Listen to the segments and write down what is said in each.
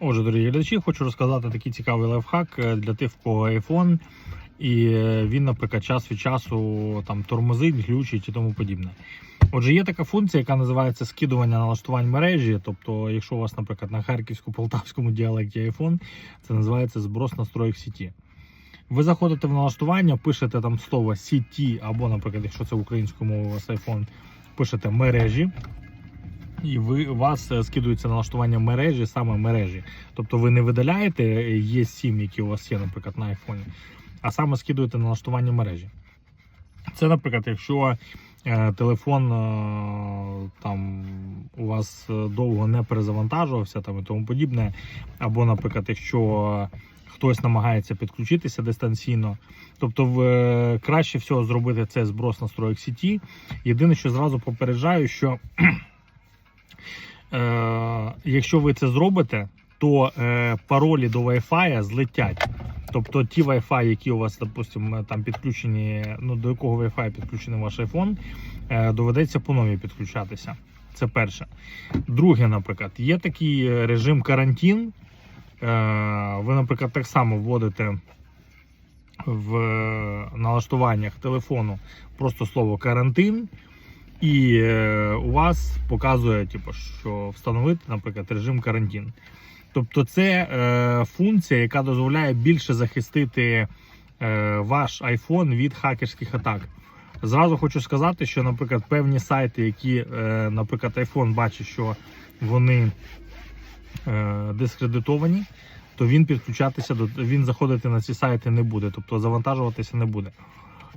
Отже, дорогі глядачі, хочу розказати такий цікавий лайфхак е, для тих, в кого iPhone, і е, він, наприклад, час від часу там тормозить, глючить і тому подібне. Отже, є така функція, яка називається скидування налаштувань мережі. Тобто, якщо у вас, наприклад, на харківсько-полтавському діалекті iPhone, це називається зброс настроїк сіті. Ви заходите в налаштування, пишете там слово сіті, або, наприклад, якщо це українською мовою у вас iPhone, пишете мережі. І ви вас е, скидується налаштування мережі, саме мережі. Тобто ви не видаляєте є 7 які у вас є, наприклад, на айфоні, а саме скидуєте налаштування мережі. Це, наприклад, якщо е, телефон е, там у вас е, довго не перезавантажувався там і тому подібне, або, наприклад, якщо хтось намагається підключитися дистанційно, тобто в, е, краще всього зробити це зброс настроїк сіті. Єдине, що зразу попереджаю, що е, якщо ви це зробите, то е, паролі до Wi-Fi злетять. Тобто ті Wi-Fi, які у вас, допустимо, там підключені, ну до якого Wi-Fi підключений ваш iPhone, е, доведеться по новій підключатися. Це перше. Друге, наприклад, є такий е, режим карантин. Е, ви, наприклад, так само вводите в е, налаштуваннях телефону просто слово карантин. І е, у вас показує, типу, що встановити, наприклад, режим карантин. Тобто, це е, функція, яка дозволяє більше захистити е, ваш iPhone від хакерських атак. Зразу хочу сказати, що, наприклад, певні сайти, які, е, наприклад, iPhone бачить, що вони е, дискредитовані, то він підключатися до він заходити на ці сайти не буде, тобто завантажуватися не буде.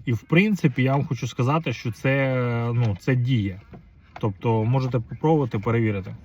І в принципі, я вам хочу сказати, що це, ну, це діє. Тобто можете попробувати перевірити.